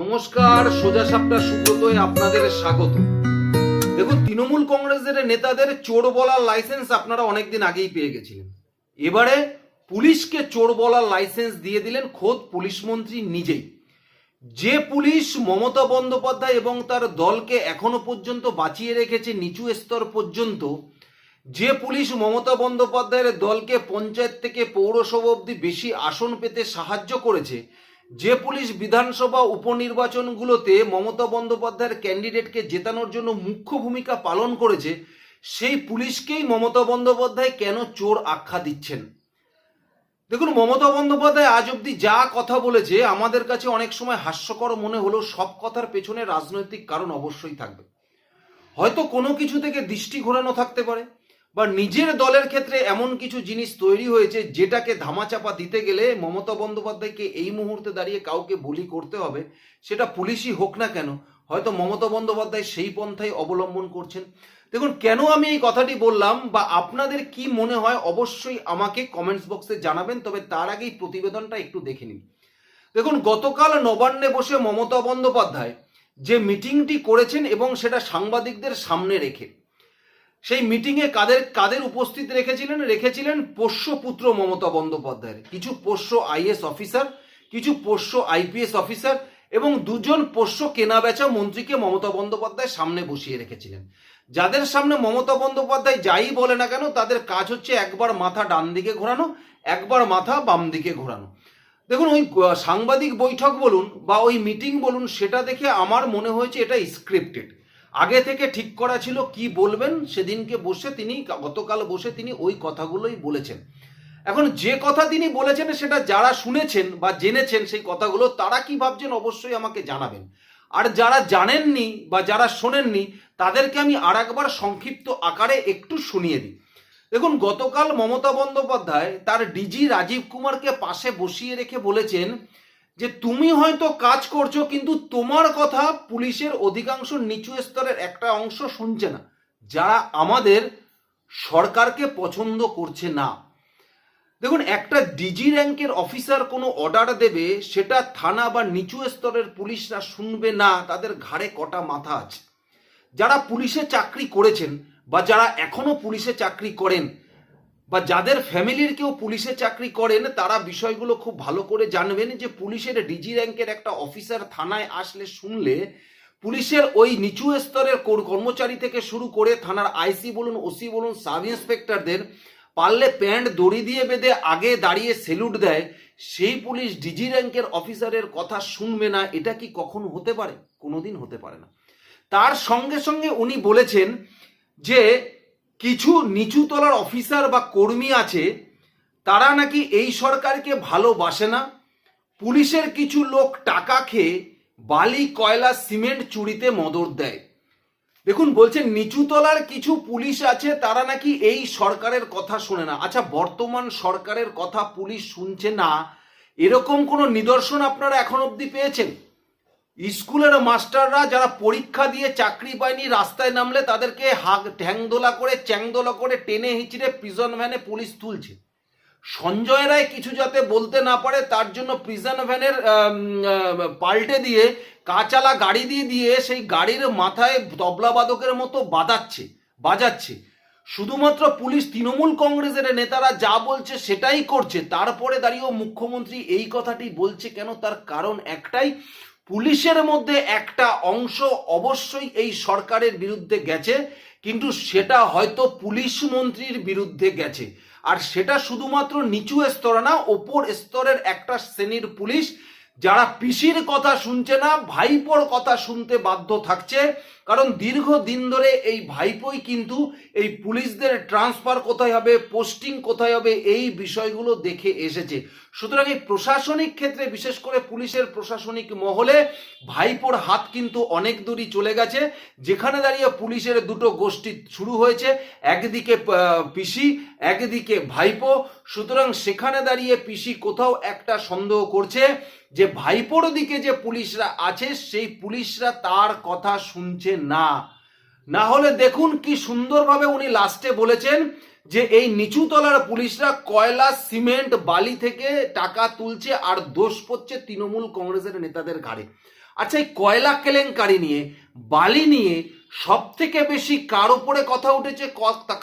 নমস্কার, সোজা সাপটা সুব্রতয় আপনাদের স্বাগত। দেখুন, তৃণমূল কংগ্রেসের নেতাদের চোর বলার লাইসেন্স আপনারা অনেকদিন আগেই পেয়ে গেছিলেন। এবারে পুলিশকে চোর বলার লাইসেন্স দিয়ে দিলেন খোদ পুলিশ মন্ত্রী নিজেই। যে পুলিশ মমতা বন্দ্যোপাধ্যায় এবং তার দলকে এখনও পর্যন্ত বাঁচিয়ে রেখেছে নিচু স্তর পর্যন্ত, যে পুলিশ মমতা বন্দ্যোপাধ্যায়ের দলকে পঞ্চায়েত থেকে পৌরসভা অব্দি বেশি আসন পেতে সাহায্য করেছে যে পুলিশ বিধানসভা উপনির্বাচনগুলোতে মমতা বন্দ্যোপাধ্যায়ের ক্যান্ডিডেটকে জেতানোর জন্য মুখ্য ভূমিকা পালন করেছে, সেই পুলিশকেই মমতা বন্দ্যোপাধ্যায় কেন চোর আখ্যা দিচ্ছেন? দেখুন, মমতা বন্দ্যোপাধ্যায় আজ অব্দি যা কথা বলেছে, আমাদের কাছে অনেক সময় হাস্যকর মনে হলেও সব কথার পেছনে রাজনৈতিক কারণ অবশ্যই থাকবে। হয়তো কোনো কিছু থেকে দৃষ্টি ঘোরানো থাকতে পারে বা নিজের দলের ক্ষেত্রে এমন কিছু জিনিস তৈরি হয়েছে যেটাকে ধামাচাপা দিতে গেলে মমতা বন্দ্যোপাধ্যায়কে এই মুহূর্তে দাঁড়িয়ে কাউকে বলি করতে হবে, সেটা পুলিশই হোক না কেন, হয়তো মমতা বন্দ্যোপাধ্যায় সেই পন্থাই অবলম্বন করছেন। দেখুন, কেন আমি এই কথাটি বললাম বা আপনাদের কি মনে হয় অবশ্যই আমাকে কমেন্টস বক্সে জানাবেন, তবে তার আগেই প্রতিবেদনটা একটু দেখে নিন। দেখুন, গতকাল নবান্নে বসে মমতা বন্দ্যোপাধ্যায় যে মিটিংটি করেছেন এবং সেটা সাংবাদিকদের সামনে রেখে সেই মিটিংয়ে কাদের কাদের উপস্থিত রেখেছিলেন? রেখেছিলেন পোষ্যপুত্র মমতা বন্দ্যোপাধ্যায়ের। কিছু পোষ্য আইএস অফিসার কিছু পোষ্য আইপিএস অফিসার এবং দুজন পোষ্য কেনাবেচা মন্ত্রীকে মমতা বন্দ্যোপাধ্যায় সামনে বসিয়ে রেখেছিলেন। যাদের সামনে মমতা বন্দ্যোপাধ্যায় যাই বলে না কেন, তাদের কাজ হচ্ছে একবার মাথা ডান দিকে ঘোরানো, একবার মাথা বাম দিকে ঘোরানো। দেখুন, ওই সাংবাদিক বৈঠক বলুন বা ওই মিটিং বলুন, সেটা দেখে আমার মনে হয়েছে এটা স্ক্রিপ্টেড আগে থেকে ঠিক করা ছিল কি বলবেন? সেদিনকে বসে তিনি, গতকাল বসে তিনি ওই কথাগুলোই বলেছেন। এখন যে কথা তিনি বলেছেন, সেটা যারা শুনেছেন বা জেনেছেন সেই কথাগুলো, তারা কি ভাবছেন অবশ্যই আমাকে জানাবেন। আর যারা জানেননি বা যারা শোনেননি, তাদেরকে আমি আর একবার সংক্ষিপ্ত আকারে একটু শুনিয়ে দিই। দেখুন, গতকাল মমতা বন্দ্যোপাধ্যায় তার ডিজি রাজীব কুমারকে পাশে বসিয়ে রেখে বলেছেন যে তুমি হয়তো কাজ করছ, কিন্তু তোমার কথা পুলিশের অধিকাংশ নিচু স্তরের একটা অংশ শুনছে না। যারা আমাদের সরকারকে পছন্দ করছে না। দেখুন, একটা ডিজি র্যাঙ্কের অফিসার কোনো অর্ডার দেবে, সেটা থানা বা নিচু স্তরের পুলিশরা শুনবে না, তাদের ঘাড়ে কটা মাথা আছে। যারা পুলিশে চাকরি করেছেন বা যারা এখনও পুলিশে চাকরি করেন বা যাদের ফ্যামিলির কেউ পুলিশে চাকরি করেন, তারা বিষয়গুলো খুব ভালো করে জানবেন যে পুলিশের ডিজি র্যাঙ্কের একটা অফিসার থানায় আসলে শুনলে পুলিশের ওই নিচু স্তরের কর- কর্মচারী থেকে শুরু করে থানার আইসি বলুন, ওসি বলুন, সাব ইন্সপেক্টরদের পারলে প্যান্ট, দড়ি দিয়ে বেঁধে আগে দাঁড়িয়ে সেলুট দেয়, সেই পুলিশ ডিজি র্যাঙ্কের অফিসারের কথা শুনবে না, এটা কি কখন হতে পারে? কোনোদিন হতে পারে না। তার সঙ্গে সঙ্গে উনি বলেছেন যে কিছু নিচু তলার অফিসার বা কর্মী আছে, তারা নাকি এই সরকারকে ভালোবাসে না। পুলিশের কিছু লোক টাকা খেয়ে বালি, কয়লা, সিমেন্ট চুরিতে মদত দেয়। দেখুন, বলছেন নিচুতলার কিছু পুলিশ আছে, তারা নাকি এই সরকারের কথা শোনে না। আচ্ছা বর্তমান সরকারের কথা পুলিশ শুনছে না, এরকম কোনো নিদর্শন আপনারা এখন অবধি পেয়েছেন? স্কুলের মাস্টাররা যারা পরীক্ষা দিয়ে চাকরি পায়নি, রাস্তায় নামলে তাদেরকে হাগ, ঠ্যাংদোলা করে, চ্যাংদোলা করে টেনে হিচড়ে প্রিজন ভ্যানে পুলিশ তুলছে। সঞ্জয় রায় কিছু যাতে বলতে না পারে, তার জন্য প্রিজন ভ্যানের পাল্টে দিয়ে, কাঁচালা গাড়ি দিয়ে দিয়ে সেই গাড়ির মাথায় তবলাবাদকের মতো বাজাচ্ছে বাজাচ্ছে। শুধুমাত্র পুলিশ তৃণমূল কংগ্রেসের নেতারা যা বলছে সেটাই করছে। তারপরে দাঁড়িয়েও মুখ্যমন্ত্রী এই কথাটি বলছে কেন? তার কারণ একটাই পুলিশের মধ্যে একটা অংশ অবশ্যই এই সরকারের বিরুদ্ধে গেছে, কিন্তু সেটা হয়তো পুলিশ মন্ত্রীর বিরুদ্ধে গেছে। আর সেটা শুধুমাত্র নিচু স্তরে না, ওপর স্তরের একটা শ্রেণির পুলিশ, যারা পিসির কথা শুনছে না, ভাইপোর কথা শুনতে বাধ্য থাকছে। কারণ দীর্ঘ দিন ধরে এই ভাইপোই কিন্তু এই পুলিশদের ট্রান্সফার কোথায় হবে, পোস্টিং কোথায় হবে, এই বিষয়গুলো দেখে এসেছে। সুতরাং এই প্রশাসনিক ক্ষেত্রে, বিশেষ করে পুলিশের প্রশাসনিক মহলে, ভাইপোর হাত কিন্তু অনেক দূরই চলে গেছে। যেখানে দাঁড়িয়ে পুলিশের দুটো গোষ্ঠী শুরু হয়েছে, একদিকে পিসি, একদিকে ভাইপো। সুতরাং সেখানে দাঁড়িয়ে পিসি কোথাও একটা সন্দেহ করছে যে ভাইপোর দিকে যে পুলিশরা আছে, সেই পুলিশরা তার কথা শুনছে না। না হলে দেখুন কি সুন্দরভাবে উনি লাস্টে বলেছেন যে এই নিচু তলার পুলিশরা কয়লা, সিমেন্ট, বালি থেকে টাকা তুলছে আর দোষ পড়ছে তৃণমূল কংগ্রেসের নেতাদের ঘাড়ে। আচ্ছা এই কয়লা কেলেঙ্কারি নিয়ে, বালি নিয়ে সব থেকে বেশি কার উপরে কথা উঠেছে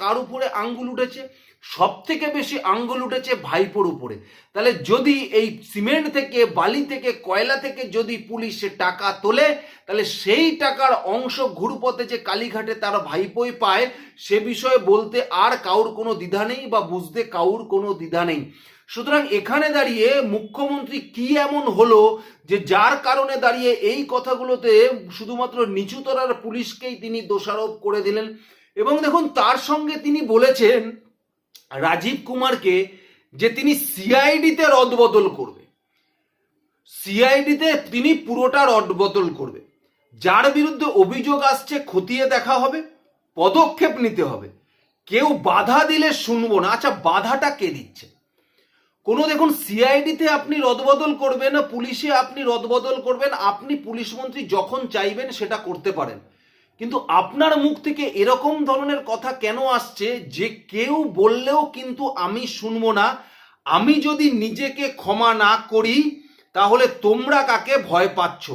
কার উপরে আঙ্গুল উঠেছে সব থেকে বেশি আঙ্গুল উঠেছে ভাইপোর উপরে। তাহলে যদি এই সিমেন্ট থেকে, বালি থেকে, কয়লা থেকে যদি পুলিশে টাকা তোলে, তাহলে সেই টাকার অংশ ঘুরপথে যে কালীঘাটে তার ভাইপোই পায়, সে বিষয়ে বলতে আর কাউর কোনো দ্বিধা নেই বা বুঝতে কাউর কোনো দ্বিধা নেই। সুতরাং এখানে দাঁড়িয়ে মুখ্যমন্ত্রী কি এমন হলো যে যার কারণে দাঁড়িয়ে এই কথাগুলোতে শুধুমাত্র নিচুতরার পুলিশকেই তিনি দোষারোপ করে দিলেন? এবং দেখুন, তার সঙ্গে তিনি বলেছেন রাজীব কুমারকে যে তিনি সিআইডিতে রদবদল করবে। সিআইডিতে তিনি পুরোটা রদবদল করবে। যার বিরুদ্ধে অভিযোগ আসছে, খতিয়ে দেখা হবে, পদক্ষেপ নিতে হবে। কেউ বাধা দিলে শুনব না। আচ্ছা বাধাটা কে দিচ্ছে? কোনো দেখুন সিআইডিতে আপনি রদবদল করবেন, পুলিশে আপনি রদবদল করবেন, আপনি পুলিশ মন্ত্রী যখন চাইবেন সেটা করতে পারেন। কিন্তু আপনার মুখ থেকে এরকম ধরনের কথা কেন আসছে যে কেউ বললেও কিন্তু আমি শুনব না? আমি যদি নিজেকে ক্ষমা না করি, তাহলে তোমরা কাকে ভয় পাচ্ছ?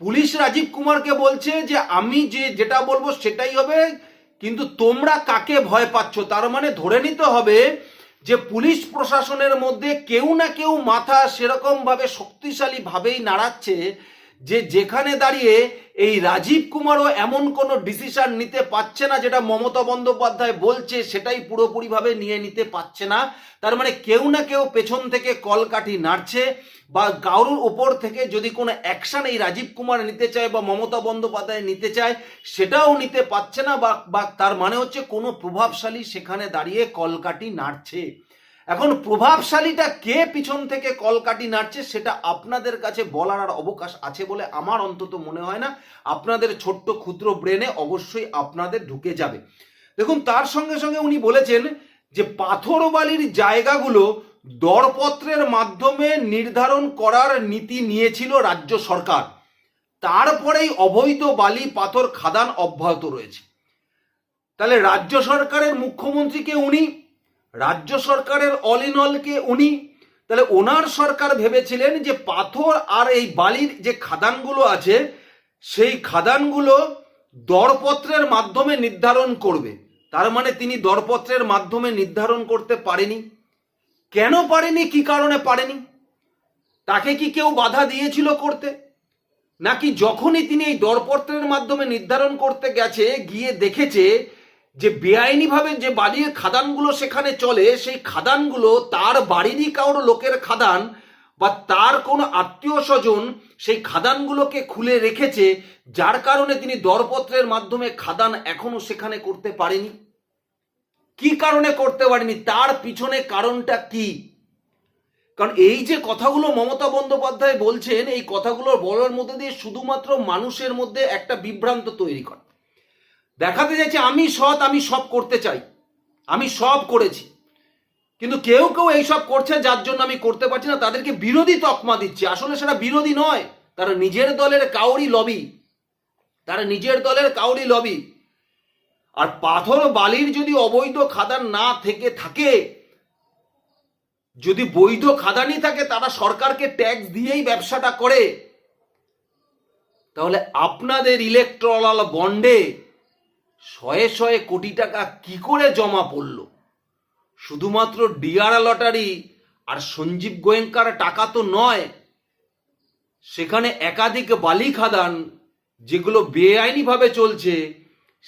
পুলিশ রাজীব কুমারকে বলছে যে আমি যে যেটা বলব সেটাই হবে, কিন্তু তোমরা কাকে ভয় পাচ্ছ? তার মানে ধরে নিতে হবে যে পুলিশ প্রশাসনের মধ্যে কেউ না কেউ মাথা সেরকম ভাবে শক্তিশালী ভাবেই নাড়াচ্ছে যে যেখানে দাঁড়িয়ে এই রাজীব কুমারও এমন কোনো ডিসিশন নিতে পারছে না যেটা মমতা বন্দ্যোপাধ্যায় বলছে, সেটাই পুরোপুরিভাবে নিয়ে নিতে পারছে না। তার মানে কেউ না কেউ পেছন থেকে কলকাঠি নাড়ছে। বা কারোর উপর থেকে যদি কোনো অ্যাকশন এই রাজীব কুমার নিতে চায় বা মমতা বন্দ্যোপাধ্যায় নিতে চায়, সেটাও নিতে পারছে না বা তার মানে হচ্ছে কোনো প্রভাবশালী সেখানে দাঁড়িয়ে কলকাঠি নাড়ছে। এখন প্রভাবশালীটা কে পিছন থেকে কলকাটি নাড়ছে, সেটা আপনাদের কাছে বলার আর অবকাশ আছে বলে আমার অন্তত মনে হয় না। আপনাদের ছোট্ট ক্ষুদ্র ব্রেনে অবশ্যই আপনাদের ঢুকে যাবে। দেখুন, তার সঙ্গে সঙ্গে উনি বলেছেন যে পাথর বালির জায়গাগুলো দরপত্রের মাধ্যমে নির্ধারণ করার নীতি নিয়েছিল রাজ্য সরকার। তারপরেই অবৈধ বালি, পাথর, খাদান অব্যাহত রয়েছে। তাহলে রাজ্য সরকারের মুখ্যমন্ত্রীকে উনি? রাজ্য সরকারের অল ইন অলকে উনি? তাহলে ওনার সরকার ভেবেছিলেন যে পাথর আর এই বালির যে খাদানগুলো আছে, সেই খাদানগুলো দরপত্রের মাধ্যমে নির্ধারণ করবে। তার মানে তিনি দরপত্রের মাধ্যমে নির্ধারণ করতে পারেনি। কেন পারেনি? কি কারণে পারেনি? তাকে কি কেউ বাধা দিয়েছিল করতে? নাকি যখনই তিনি এই দরপত্রের মাধ্যমে নির্ধারণ করতে গেছে, গিয়ে দেখেছে যে বেআইনিভাবে যে বাড়ির খাদানগুলো সেখানে চলে, সেই খাদানগুলো তার বাড়িরই কারোর লোকের খাদান বা তার কোনো আত্মীয় স্বজন সেই খাদানগুলোকে খুলে রেখেছে, যার কারণে তিনি দরপত্রের মাধ্যমে খাদান এখনও সেখানে করতে পারেনি। কি কারণে করতে পারেনি? তার পিছনে কারণটা কি? কারণ এই যে কথাগুলো মমতা বন্দ্যোপাধ্যায় বলছেন, এই কথাগুলো বলার মধ্যে দিয়ে শুধুমাত্র মানুষের মধ্যে একটা বিভ্রান্ত তৈরি করে। দেখাতে চাইছে, আমি সৎ, আমি সব করতে চাই। আমি সব করেছি। কিন্তু কেউ কেউ এইসব করছে, যার জন্য আমি করতে পারছি না, তাদেরকে বিরোধী তকমা দিচ্ছে। আসলে সেটা বিরোধী নয়, তারা নিজের দলের কাউরি লবি। তারা নিজের দলের কাউরি লবি। আর পাথর বালির যদি অবৈধ খাদান না থেকে থাকে, যদি বৈধ খাদানি থাকে, তারা সরকারকে ট্যাক্স দিয়েই ব্যবসাটা করে। তাহলে আপনাদের ইলেকট্রাল বন্ডে শয়ে শয়ে কোটি টাকা কি করে জমা পড়ল? শুধুমাত্র ডিআর লটারি আর সঞ্জীব গোয়েঙ্কার টাকা তো নয়, সেখানে একাধিক বালি খাদান, যেগুলো বেআইনিভাবে চলছে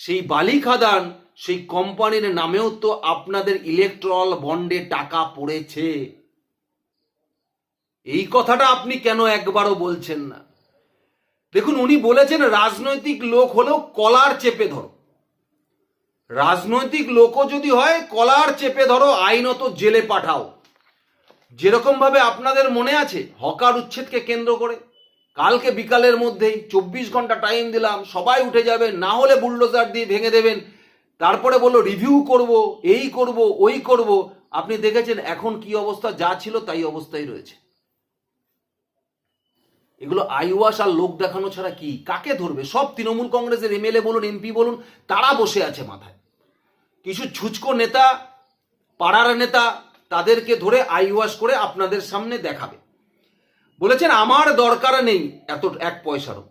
সেই বালি খাদান সেই কোম্পানির নামেও তো আপনাদের ইলেকট্রল বন্ডে টাকা পড়েছে। এই কথাটা আপনি কেন একবারও বলছেন না? দেখুন, উনি বলেছেন রাজনৈতিক লোক হলেও কলার চেপে ধরো। রাজনৈতিক লোকও যদি হয়, কলার চেপে ধরো, আইনত জেলে পাঠাও। যেরকম ভাবে আপনাদের মনে আছে, হকার উচ্ছেদকে কেন্দ্র করে। কালকে বিকালের মধ্যেই চব্বিশ ঘণ্টা টাইম দিলাম, সবাই উঠে যাবে, না হলে বুলডোজার দিয়ে ভেঙে দেবেন। তারপরে বলল রিভিউ করব, এই করব, ওই করব। আপনি দেখেছেন, এখন কি অবস্থা, যা ছিল তাই অবস্থায় রয়েছে। এগুলো আইওয়াস আর লোক দেখানো ছাড়া কি? কাকে ধরবে? সব তৃণমূল কংগ্রেসের এমএলএ বলুন এমপি বলুন, তারা বসে আছে মাথায়। কিছু ছুচকো নেতা, পাড়ার নেতা, তাদেরকে ধরে আইওয়াস করে আপনাদের সামনে দেখাবে। বলেছেন, আমার দরকার নেই এত, এক পয়সারও।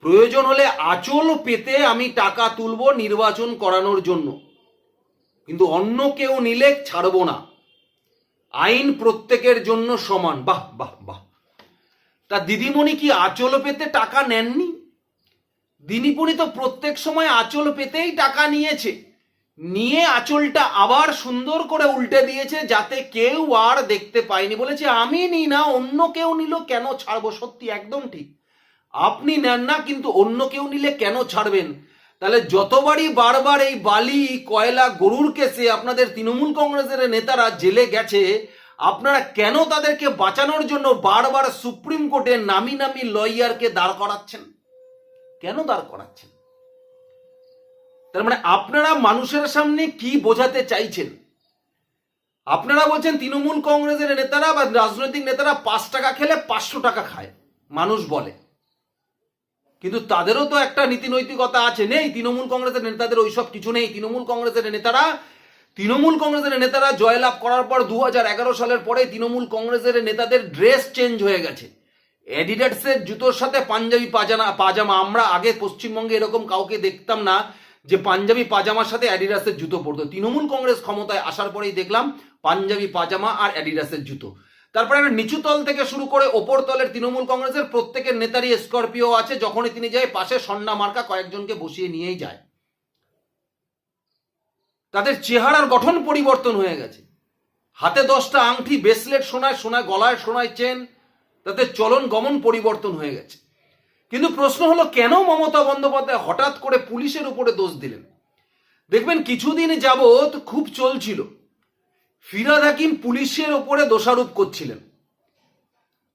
প্রয়োজন হলে আচল পেতে আমি টাকা তুলব নির্বাচন করানোর জন্য। কিন্তু অন্য কেউ নিলে ছাড়বো না। আইন প্রত্যেকের জন্য সমান। বাহ বাহ বাহ। তা দিদিমণি কি আচল পেতে টাকা নেননি? দিদিমণি তো প্রত্যেক সময় আচল পেতেই টাকা নিয়েছে। নিয়ে আঁচলটা আবার সুন্দর করে উল্টে দিয়েছে যাতে কেউ আর দেখতে পায়নি। বলেছে, আমি নিই না, অন্য কেউ নিল, কেন ছাড়বো? সত্যি, একদম ঠিক। আপনি নেন না, কিন্তু অন্য কেউ নিলে কেন ছাড়বেন? তাহলে যতবারই বারবার এই বালি, কয়লা, গরুর কেসে আপনাদের তৃণমূল কংগ্রেসের নেতারা জেলে গেছে, আপনারা কেন তাদেরকে বাঁচানোর জন্য বারবার সুপ্রিম কোর্টে নামি নামি লয়ারকে দাঁড় করাচ্ছেন? কেন দাঁড় করাচ্ছেন? তার মানে আপনারা মানুষের সামনে কি বোঝাতে চাইছেন? আপনারা বলছেন তৃণমূল কংগ্রেসের নেতারা বা রাজনৈতিক নেতারা পাঁচ টাকা খেলে পাঁচশো টাকা খায়, মানুষ বলে। কিন্তু তাদেরও তো একটা নীতি নৈতিকতা আছে, নেই, তৃণমূল কংগ্রেসের নেতাদের ওইসব কিছু নেই। তৃণমূল কংগ্রেসের নেতারা, তৃণমূল কংগ্রেসের নেতারা জয়লাভ করার পর দু হাজার এগারো সালের পরে তৃণমূল কংগ্রেসের নেতাদের ড্রেস চেঞ্জ হয়ে গেছে। অ্যাডিডাসের জুতোর সাথে পাঞ্জাবি পাজামা পাজামা, আমরা আগে পশ্চিমবঙ্গে এরকম কাউকে দেখতাম না। যে পাঞ্জাবি পাজামার সাথে অ্যাডিডাসের জুতো পরতো। তৃণমূল কংগ্রেস ক্ষমতায় আসার পরেই দেখলাম পাঞ্জাবি পাজামা আর অ্যাডিডাসের জুতো। তারপরে একটা নিচু তল থেকে শুরু করে ওপর তলের তৃণমূল কংগ্রেসের প্রত্যেকের নেতারই স্করপিও আছে, যখনই তিনি যায় পাশে সন্না মার্কা কয়েকজনকে বসিয়ে নিয়েই যায়। তাদের চেহারার গঠন পরিবর্তন হয়ে গেছে। হাতে দশটা আংটি ব্রেসলেট সোনায় সোনায়, গলায় সোনায় চেন তাদের চলন গমন পরিবর্তন হয়ে গেছে। কিন্তু প্রশ্ন হলো, কেন মমতা বন্দ্যোপাধ্যায় হঠাৎ করে পুলিশের উপরে দোষ দিলেন? দেখবেন, কিছুদিন যাবৎ খুব চলছিল। ফিরাদ হাকিম পুলিশের ওপরে দোষারোপ করছিলেন।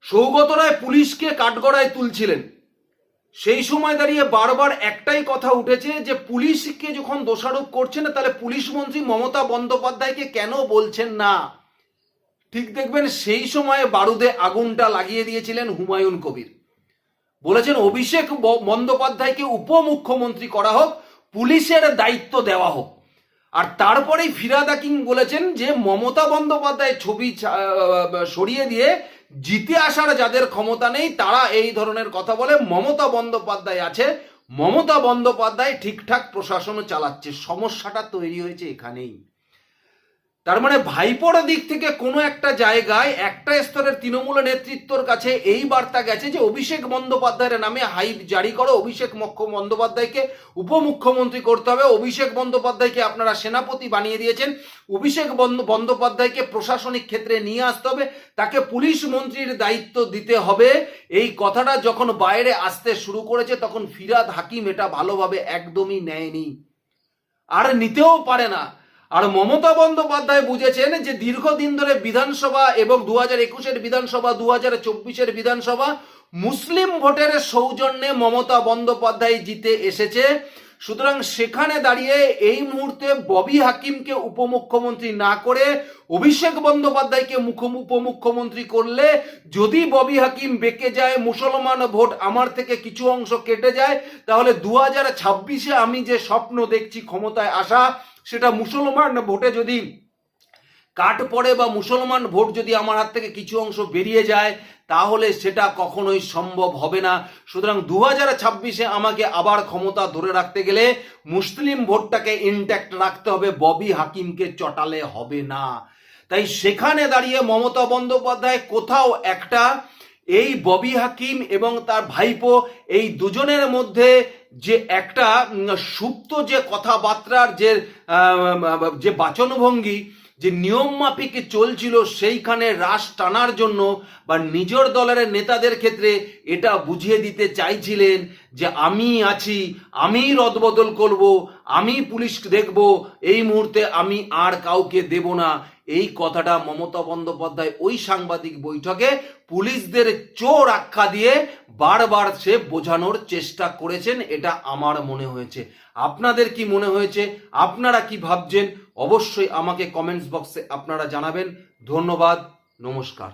সৌগত রায় পুলিশকে কাঠগড়ায় তুলছিলেন। সেই সময় দাঁড়িয়ে বারবার একটাই কথা উঠেছে যে, পুলিশকে যখন দোষারোপ করছেন, তাহলে পুলিশ মন্ত্রী মমতা বন্দ্যোপাধ্যায়কে কেন বলছেন না? ঠিক দেখবেন, সেই সময়ে বারুদে আগুনটা লাগিয়ে দিয়েছিলেন হুমায়ুন কবির। বলেছেন, অভিষেক বন্দ্যোপাধ্যায়কে উপমুখ্যমন্ত্রী করা হোক, পুলিশের দায়িত্ব দেওয়া হোক। আর তারপরেই ফিরাদ হাকিম বলেছেন যে, মমতা বন্দ্যোপাধ্যায় ছবি সরিয়ে দিয়ে জিতে আসার যাদের ক্ষমতা নেই, তারা এই ধরনের কথা বলে, মমতা বন্দ্যোপাধ্যায় আছে। মমতা বন্দ্যোপাধ্যায় ঠিকঠাক প্রশাসন চালাচ্ছে। সমস্যাটা তৈরি হয়েছে এখানেই। তার মানে ভাইপোর দিক থেকে কোনো একটা জায়গায় একটা স্তরের তৃণমূল নেতৃত্বর কাছে এই বার্তা গেছে যে অভিষেক বন্দ্যোপাধ্যায়ের নামে হাইপ জারি করো, অভিষেক বন্দ্যোপাধ্যায়কে উপমুখ্যমন্ত্রী করতে হবে। অভিষেক বন্দ্যোপাধ্যায়কে আপনারা সেনাপতি বানিয়ে দিয়েছেন। অভিষেক বন্দ- বন্দ্যোপাধ্যায়কে প্রশাসনিক ক্ষেত্রে নিয়ে আসতে হবে। তাকে পুলিশ মন্ত্রীর দায়িত্ব দিতে হবে। এই কথাটা যখন বাইরে আসতে শুরু করেছে, তখন ফিরাদ হাকিম এটা ভালোভাবে একদমই নেয়নি। আর নিতেও পারে না। আর মমতা বন্দ্যোপাধ্যায় বুঝেছেন যে দীর্ঘদিন ধরে বিধানসভা এবং দু হাজার একুশের বিধানসভা দু হাজার চব্বিশের বিধানসভা মুসলিম ভোটের সৌজন্যে মমতা বন্দ্যোপাধ্যায় জিতে এসেছে। সুতরাং সেখানে দাঁড়িয়ে এই মুহূর্তে ববি হাকিমকে উপমুখ্যমন্ত্রী না করে অভিষেক বন্দ্যোপাধ্যায়কে মুখ, উপমুখ্যমন্ত্রী করলে যদি ববি হাকিম বেঁকে যায়, মুসলমান ভোট আমার থেকে কিছু অংশ কেটে যায়, তাহলে দু হাজার ছাব্বিশে আমি যে স্বপ্ন দেখছি ক্ষমতায় আসা সেটা মুসলমান ভোটে যদি কাট পড়ে বা মুসলমান ভোট যদি আমার হাত থেকে কিছু অংশ বেরিয়ে যায়, তাহলে সেটা কখনোই সম্ভব হবে না। সুতরাং দু হাজার ছাব্বিশে আমাকে আবার ক্ষমতা ধরে রাখতে গেলে মুসলিম ভোটটাকে ইনট্যাক্ট রাখতে হবে, ববি হাকিমকে চটালে হবে না। তাই সেখানে দাঁড়িয়ে মমতা বন্দ্যোপাধ্যায় কোথাও একটা, এই ববি হাকিম এবং তার ভাইপো, এই দুজনের মধ্যে যে একটা সুপ্ত যে কথাবার্তার যে যে বাচনভঙ্গি যে নিয়ম মাফিক চলছিল সেইখানে রাশ টানার জন্য বা নিজের দলের নেতাদের ক্ষেত্রে এটা বুঝিয়ে দিতে চাইছিলেন যে আমি আছি, আমি রদবদল করব, আমি পুলিশ দেখব, এই মুহূর্তে আমি আর কাউকে দেব না। এই কথাটা মমতা বন্দ্যোপাধ্যায় ওই সাংবাদিক বৈঠকে পুলিশদের চোর আখ্যা দিয়ে বারবার সে বোঝানোর চেষ্টা করেছেন, এটা আমার মনে হয়েছে। আপনাদের কি মনে হয়েছে? আপনারা কি ভাবছেন? অবশ্যই আমাকে কমেন্টস বক্সে আপনারা জানাবেন। ধন্যবাদ নমস্কার।